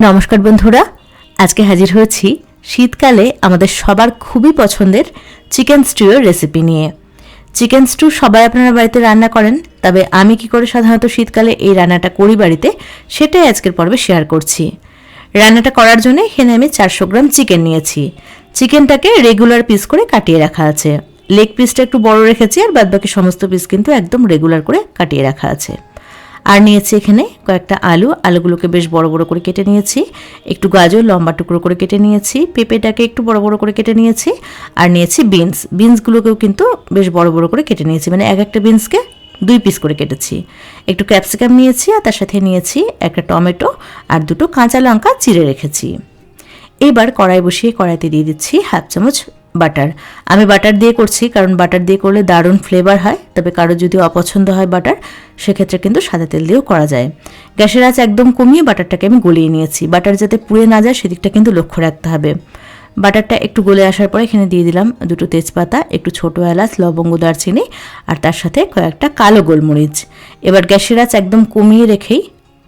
নমস্কার বন্ধুরা, আজকে হাজির হয়েছি শীতকালে আমাদের সবার খুবই পছন্দের চিকেন স্টুয়ের রেসিপি নিয়ে। চিকেন স্টু সবাই আপনারা বাড়িতে রান্না করেন, তবে আমি কি করে সাধারণত শীতকালে এই রান্নাটা করি বাড়িতে, সেটাই আজকের পর্বে শেয়ার করছি। রান্নাটা করার জন্য এখানে আমি চারশো গ্রাম চিকেন নিয়েছি। চিকেনটাকে রেগুলার পিস করে কাটিয়ে রাখা আছে। লেগ পিসটা একটু বড় রেখেছি আর বাদবাকি সমস্ত পিস কিন্তু একদম রেগুলার করে কাটিয়ে রাখা আছে। আর নিয়েছি এখানে কয়েকটা আলু। আলুগুলোকে বেশ বড় বড় করে কেটে নিয়েছি। একটু গাজর, লম্বা টুকরো করে কেটে নিয়েছি। পেঁপেটাকে একটু বড় বড় করে কেটে নিয়েছি। আর নিয়েছি বিনস। বিনসগুলোকেও কিন্তু বেশ বড় বড় করে কেটে নিয়েছি। মানে এক একটা বিনসকে দুই পিস করে কেটেছি। একটু ক্যাপসিকাম নিয়েছি আর তার সাথে নিয়েছি একটা টমেটো আর দুটো কাঁচা লঙ্কা চিড়ে রেখেছি। এবার কড়াই বসিয়ে কড়াইতে দিয়ে দিচ্ছি হাফ চামচ বাটার। আমি বাটার দিয়ে করছি, কারণ বাটার দিয়ে করলে দারুণ ফ্লেভার হয়, তবে কারও যদি অপছন্দ হয় বাটার, সেক্ষেত্রে কিন্তু সাদা তেল দিয়েও করা যায়। গ্যাসের আঁচ একদম কমিয়ে বাটারটাকে আমি গলিয়ে নিয়েছি। বাটার যাতে পুড়ে না যায়, সেদিকটা কিন্তু লক্ষ্য রাখতে হবে। বাটারটা একটু গলে আসার পরে এখানে দিয়ে দিলাম দুটো তেজপাতা, একটু ছোটো এলাচ, লবঙ্গ, দারচিনি, আর তার সাথে কয়েকটা কালো গোলমরিচ। এবার গ্যাসের আঁচ একদম কমিয়ে রেখেই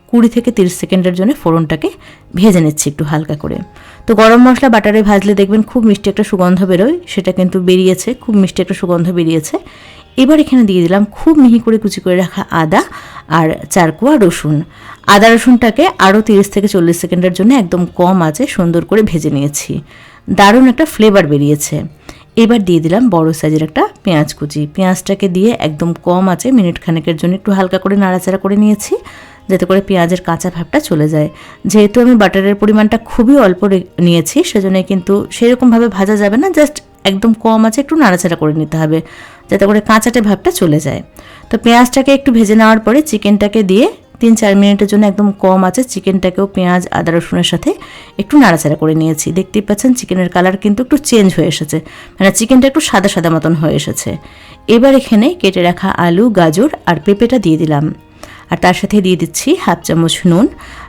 কুড়ি থেকে তিরিশ সেকেন্ডের জন্য ফোড়নটাকে ভেজে নিচ্ছি একটু হালকা করে। তো গরম মশলা বাটারে ভাজলে দেখবেন খুব মিষ্টি একটা সুগন্ধ বেরোয়, সেটা কিন্তু বেরিয়েছে, খুব মিষ্টি একটা সুগন্ধ বেরিয়েছে। এবার এখানে দিয়ে দিলাম খুব মিহি করে কুচি করে রাখা আদা আর চারকুয়া রসুন। আদা রসুনটাকে আরও তিরিশ থেকে চল্লিশ সেকেন্ডের জন্য একদম কম আছে সুন্দর করে ভেজে নিয়েছি। দারুণ একটা ফ্লেভার বেরিয়েছে। এবার দিয়ে দিলাম বড় সাইজের একটা পেঁয়াজ কুচি। পেঁয়াজটাকে দিয়ে একদম কম আছে মিনিট খানেকের জন্য একটু হালকা করে নাড়াচাড়া করে নিয়েছি। যাতে করে পেঁয়াজের কাঁচা ভাবটা চলে যায়। যেহেতু আমি বাটারের পরিমাণটা খুবই অল্প নিয়েছি সেজন্য কিন্তু সেরকমভাবে ভাজা যাবে না, জাস্ট একদম কম আছে একটু নাড়াচাড়া করে নিতে হবে, যাতে করে কাঁচাটে ভাবটা চলে যায়। তো পেঁয়াজটাকে একটু ভেজে নেওয়ার পরে চিকেনটাকে দিয়ে তিন চার মিনিটের জন্য একদম কম আছে, চিকেনটাকেও পেঁয়াজ, আদা, রসুনের সাথে একটু নাড়াচাড়া করে নিয়েছি। দেখতেই পাচ্ছেন চিকেনের কালার কিন্তু একটু চেঞ্জ হয়ে এসেছে মানে চিকেনটা একটু সাদা সাদা মতন হয়ে এসেছে। এবার এখানে কেটে রাখা আলু, গাজর আর পেঁপেটা দিয়ে দিলাম। আর তার সাথে দিয়ে দিচ্ছি হাফ চামচ নুন।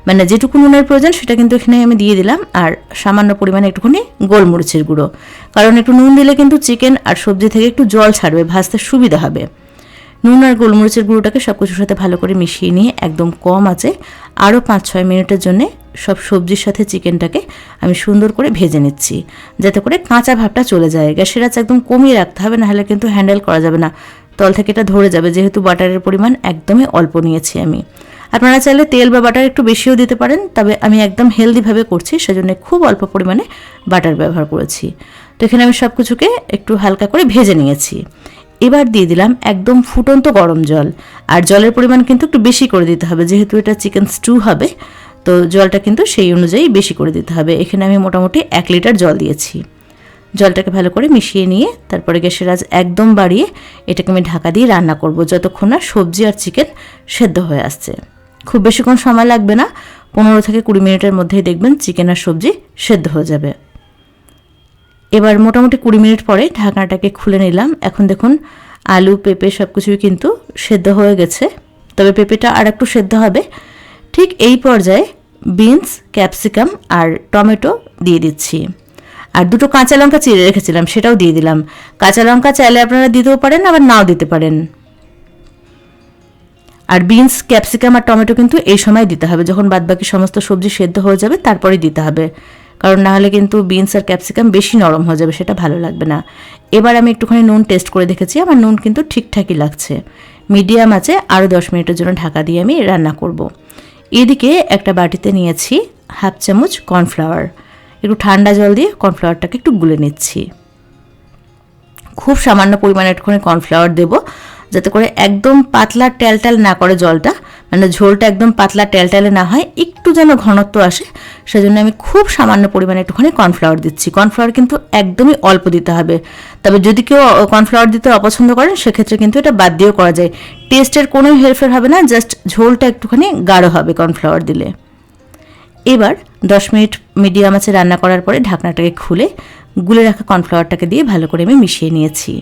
মানে যেটুকু নুনের প্রয়োজন সেটা কিন্তু এখানে আমি দিয়ে দিলাম। আর সামান্য পরিমাণে একটুখানি গোলমরিচের গুঁড়ো। কারণ একটু নুন দিলে কিন্তু চিকেন আর সবজি থেকে একটু জল ছাড়বে, ভাজতে সুবিধা হবে। নুন আর গোলমরিচের গুঁড়োটাকে সব কিছুর সাথে ভালো করে মিশিয়ে নিয়ে একদম কম আছে আরও পাঁচ ছয় মিনিটের জন্যে সব সবজির সাথে চিকেনটাকে আমি সুন্দর করে ভেজে নিচ্ছি, যাতে করে কাঁচা ভাবটা চলে যায়। গ্যাসের আঁচ একদম কমিয়ে রাখতে হবে, নাহলে কিন্তু হ্যান্ডেল করা যাবে না। তল থেকে এটা ধরে যাবে, যেহেতু বাটারের পরিমাণ একদমই অল্প নিয়েছি আমি। আপনারা চাইলে তেল বা বাটার একটু বেশিও দিতে পারেন, তবে আমি একদম হেলদিভাবে করছি, সেজন্য খুব অল্প পরিমাণে বাটার ব্যবহার করেছি। তো এখানে আমি সব কিছুকে একটু হালকা করে ভেজে নিয়েছি। এবার দিয়ে দিলাম একদম ফুটন্ত গরম জল। আর জলের পরিমাণ কিন্তু একটু বেশি করে দিতে হবে, যেহেতু এটা চিকেন স্টু হবে, তো জলটা কিন্তু সেই অনুযায়ী বেশি করে দিতে হবে। এখানে আমি মোটামুটি এক লিটার জল দিয়েছি। জলটাকে ভালো করে মিশিয়ে নিয়ে তারপরে গ্যাসের আজ একদম বাড়িয়ে এটাকে আমি ঢাকা দিয়ে রান্না করব, যতক্ষণ না সবজি আর চিকেন সেদ্ধ হয়ে আসছে। খুব বেশিক্ষণ সময় লাগবে না, পনেরো থেকে কুড়ি মিনিটের মধ্যেই দেখবেন চিকেন আর সবজি সেদ্ধ হয়ে যাবে। এবার মোটামুটি কুড়ি মিনিট পরে ঢাকনাটাকে খুলে নিলাম। এখন দেখুন, আলু, পেঁপে সব কিছুই কিন্তু সেদ্ধ হয়ে গেছে। তবে পেঁপেটা আর একটু সেদ্ধ হবে। ঠিক এই পর্যায়ে বিনস, ক্যাপসিকাম আর টমেটো দিয়ে দিচ্ছি। আর দুটো কাঁচা লঙ্কা চিড়ে রেখেছিলাম, সেটাও দিয়ে দিলাম। কাঁচা লঙ্কা চাইলে আপনারা দিতেও পারেন, আবার নাও দিতে পারেন। আর বিনস, ক্যাপসিকাম আর টমেটো কিন্তু এই সময় দিতে হবে। যখন বাদবাকি সমস্ত সবজি সেদ্ধ হয়ে যাবে তারপরে দিতে হবে। কারণ না হলে কিন্তু বিনস আর ক্যাপসিকাম বেশি নরম হয়ে যাবে, সেটা ভালো লাগবে না। এবার আমি একটুখানি নুন টেস্ট করে দেখেছি, আমার নুন কিন্তু ঠিকঠাকই লাগছে। মিডিয়াম আছে আরও দশ মিনিটের জন্য ঢাকা দিয়ে আমি রান্না করব। এদিকে একটা বাটিতে নিয়েছি হাফ চামচ কর্নফ্লাওয়ার। একটু ঠান্ডা জল দিয়ে কর্নফ্লাওয়ারটাকে একটু গুলে নিচ্ছি। খুব সামান্য পরিমাণে একটুখানি কর্নফ্লাওয়ার দেবো, যাতে করে একদম পাতলা টেলটেল না করে জলটা মানে ঝোলটা একদম পাতলা টেলটেলে না হয়, একটু যেন ঘনত্ব আসে সেজন্য আমি খুব সামান্য পরিমাণে একটুখানি কর্নফ্লাওয়ার দিচ্ছি। কর্নফ্লাওয়ার কিন্তু একদমই অল্প দিতে হবে। তবে যদি কেউ কর্নফ্লাওয়ার দিতে অপছন্দ করেন, সেক্ষেত্রে কিন্তু এটা বাদ দিয়েও করা যায়। টেস্টের কোনো হেরফের হবে না জাস্ট ঝোলটা একটুখানি গাঢ় হবে কর্নফ্লাওয়ার দিলে। এবার দশ মিনিট মিডিয়াম আছে রান্না করার পরে ঢাকনাটাকে খুলে গুলে রাখা কর্নফ্লাওয়ারটাকে দিয়ে ভালো করে আমি মিশিয়ে নিয়েছি।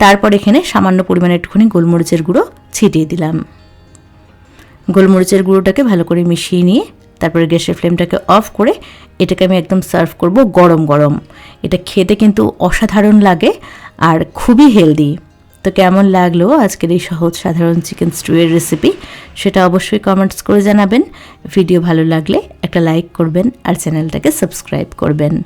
তারপর এখানে সামান্য পরিমাণে একটুখানি গোলমরিচের গুঁড়ো ছিটিয়ে দিলাম। গোলমরিচের গুঁড়োটাকে ভালো করে মিশিয়ে নিয়ে তারপরে গ্যাসের ফ্লেমটাকে অফ করে এটাকে আমি একদম সার্ভ করব গরম গরম। এটা খেতে কিন্তু অসাধারণ লাগে আর খুবই হেলদি। তো কেমন লাগল আজকের এই সহজ সাধারণ চিকেন স্টুয়ের রেসিপি? সেটা অবশ্যই কমেন্টস করে জানাবেন। ভিডিও ভালো লাগলে একটা লাইক করবেন আর চ্যানেলটাকে সাবস্ক্রাইব করবেন।